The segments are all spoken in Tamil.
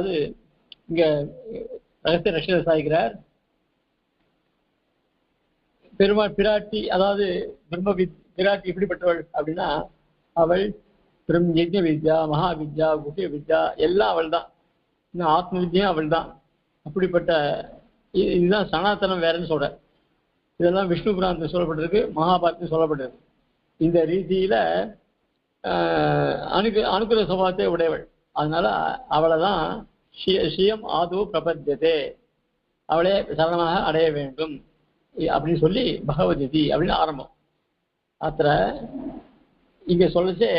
அது இங்க ரகசிய ரஷ்யர் சாய்கிறார். பெருமாள் பிராட்டி அதாவது பிரம்ம பிராட்டி எப்படிப்பட்டவள் அப்படின்னா அவள் பெரும் யஜ்ய வித்யா மகா வித்யா குஹ்ய வித்யா எல்லாம் அவள் தான் இன்னும் ஆத்ம வித்யும் அவள் தான் அப்படிப்பட்ட இதுதான் சனாதனம் வேறன்னு சொல்ற. இதெல்லாம் விஷ்ணு புராணத்தில் சொல்லப்பட்டிருக்கு மகாபாரத்தில் சொல்லப்பட்டிருக்கு. இந்த ரீதியில ஆஹ், அணுகு அனுகிரக சுபாவத்தை உடையவள். அதனால அவளை தான் ஸ்ரீயம் ஆதோ பிரபத்தியதே. அவளே சரணமாக அடைய வேண்டும். அப்படின்னு சொல்லி பகவதி அப்படின்னு ஆரம்பம். அத்த இங்க சொல்லச்சே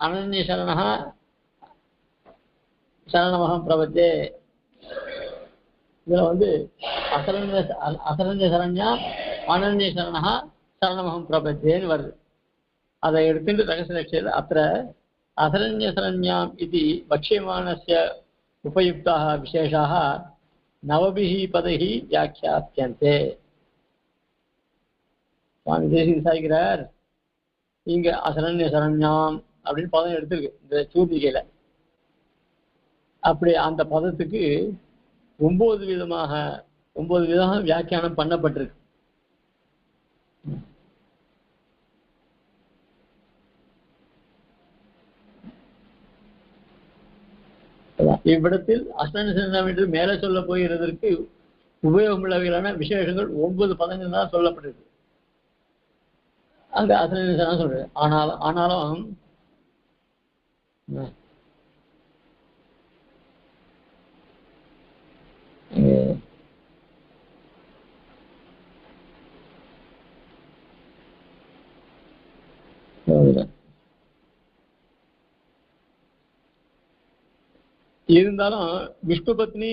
அனன்ய சரணா சரணமகம் பிரபத்தே. இதுல வந்து அசரண்ய அசரண்ய சரண்யா அனன்ய சரணா சரணமகம் பிரபத்தேன்னு வருது. அதை எடுத்துட்டு ரகசிய அத்த அசரண்ய சரண்யாம் இது பக்ஷ்யமானஸ்ய உபயுக்தாக விசேஷாக நவபிஹி பதைஹி வியாக்கியாத்தியந்தே சுவாமி தேசிக சாய்கிறார் இங்க அசரண்ய சரண்யாம் அப்படின்னு பதம் எடுத்திருக்கு இந்த சூர்ணிகையில அப்படி அந்த பதத்துக்கு ஒன்பது விதமாக ஒன்பது விதமாக வியாக்கியானம் பண்ணப்பட்டிருக்கு இவ்விடத்தில் அசரண்யம் என்று மேலே சொல்ல போகிறதற்கு உபயோகமுள்ளவைகளான விசேஷங்கள் ஒன்பது பதங்கள் தான் சொல்லப்பட்டிருக்கு அங்க அஸ்தனிசனம் சொல்றது. ஆனாலும் ஆனாலும் Yeah. இங்க அதுதான். இருந்தாலும் விஷ்ணு பத்னி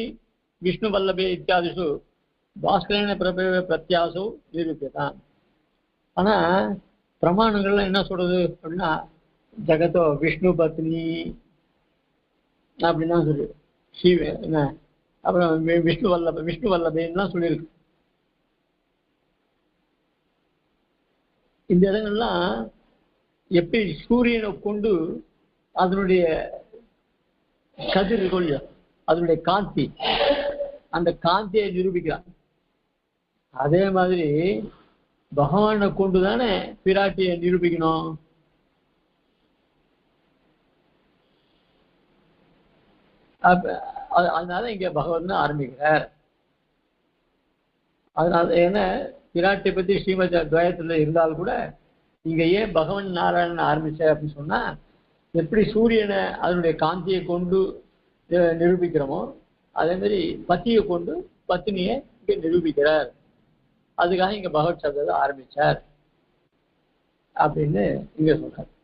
விஷ்ணு வல்லபே இத்தியாதிஷு பாஸ்கரேன பிரபே பிரத்யாசு நிரூபியதான் ஆனா பிரமாணங்கள்லாம் என்ன சொல்றது அப்படின்னா ஜெகத்தோ விஷ்ணு பத்னி அப்படின்னா சொல்லு சிவ என்ன? அப்புறம் விஷ்ணு வல்லப விஷ்ணு வல்லபேன்லாம் சொல்லியிருக்கு. இந்த இடங்கள்லாம் எப்படி சூரியனை கொண்டு அதனுடைய கதிர் அதனுடைய காந்தி. அந்த காந்தியை நிரூபிக்கிறான் அதே மாதிரி பகவானை கொண்டு தானே பிராட்டியை நிரூபிக்கணும். அது- அதனால இங்க பகவான் ஆரம்பிக்கிறார். அதனால ஏன்னா பிராட்டியை பத்தி ஸ்ரீமத் துவயத்துல இருந்தால் கூட இங்க ஏன் பகவான் நாராயணன் ஆரம்பிச்ச அப்படின்னு சொன்னா எப்படி சூரியனை அதனுடைய காந்தியை கொண்டு நிரூபிக்கிறோமோ அதே மாதிரி பத்தியை கொண்டு பத்தினியை இங்க நிரூபிக்கிறார். அதுக்காக இங்க பகவத் சப்தத்தை ஆரம்பிச்சார். அப்படின்னு இங்க சொல்கிறார்